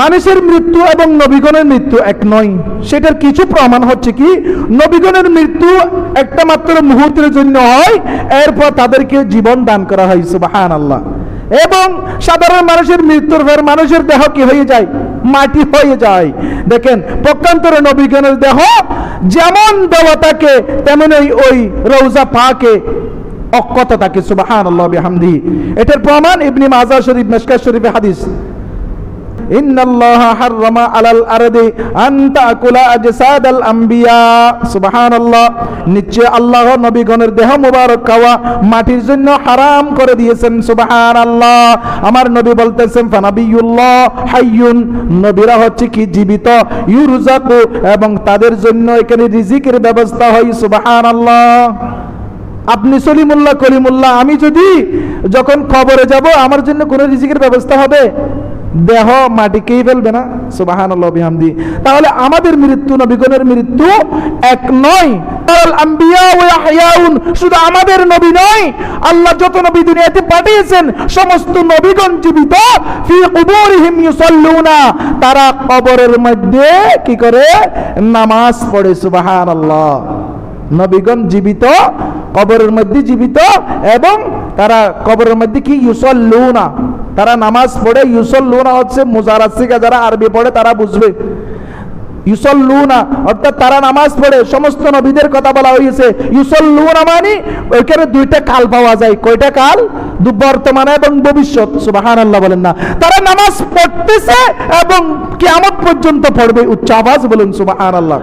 মানুষের মৃত্যু এবং নবীগণের মৃত্যু এক নয়। সেটার কিছু প্রমাণ হচ্ছে কি? নবীগণের মৃত্যু একটা মাত্র মুহূর্তের জন্য হয়, এরপর তাদেরকে জীবন দান করা হয় সুবাহান আল্লাহ এবং সাধারণ মানুষের মৃত্যুর পর মানুষের দেহ কি হয়ে যায়? মাটি হয়ে যায়। দেখেন পক্ষান্তরে নবীগণের দেহ যেমন থাকে তেমনই ওই রৌজা পাকে অক্ষত থাকে সুবাহান আল্লাহ বিহামদি। এটার প্রমাণ ইবনি মাজার শরীফ মেশকা শরীফে হাদিস। নিশ্চয় আল্লাহ দেহ মাটির জন্য করে দিয়েছেন আমার নবী বলতেছেন হাইয়ুন হচ্ছে কি জীবিত, ইউরজাকু, এবং তাদের জন্য এখানে রিজিকের ব্যবস্থা হয় সুবাহান আল্লাহ আপনি সলিমুল্লাহ, কলিমুল্লাহ, আমি যদি যখন খবরে যাব, আমার জন্য কোনো রিজিকের ব্যবস্থা হবে? দেহ মাটিকেই ফেলবে না? সুবাহান বিহামদি। তাহলে আমাদের মৃত্যু, নবীগণের মৃত্যু এক নয়। আল আম্বিয়া ইয়াহইয়াউন শুধু আমাদের নবী নয়, আল্লাহ যত নবী দুনিয়াতে পাঠিয়েছেন, সমস্ত নবীগণ জীবিত ফি কুবুরিহিম ইউসাল্লুনা। তারা কবরের মধ্যে কি করে? নামাজ পড়ে, সুবহানাল্লাহ। নবীগণ জীবিত, কবরের মধ্যে জীবিত এবং তারা কবরের মধ্যে কি? ইউসল্লুনা। তারা নামাজ পড়ে ইউসল্লুনা হচ্ছে মুজারাসিকা যারা আরবি পড়ে তারা বুঝবে। ইউসল্লুনা, অর্থাৎ তারা নামাজ পড়ে, সমস্ত নবীদের কথা বলা হয়েছে। ইউসল্লুনা মানে ওইখানে দুইটা কাল পাওয়া যায়। কয়টা কাল? বর্তমান এবং ভবিষ্যৎ। সুবাহান আল্লাহ বলেন না। তারা নামাজ পড়তেছে এবং কেমন পর্যন্ত পড়বে। উচ্চ আওয়াজ বলুন সুবাহান আল্লাহ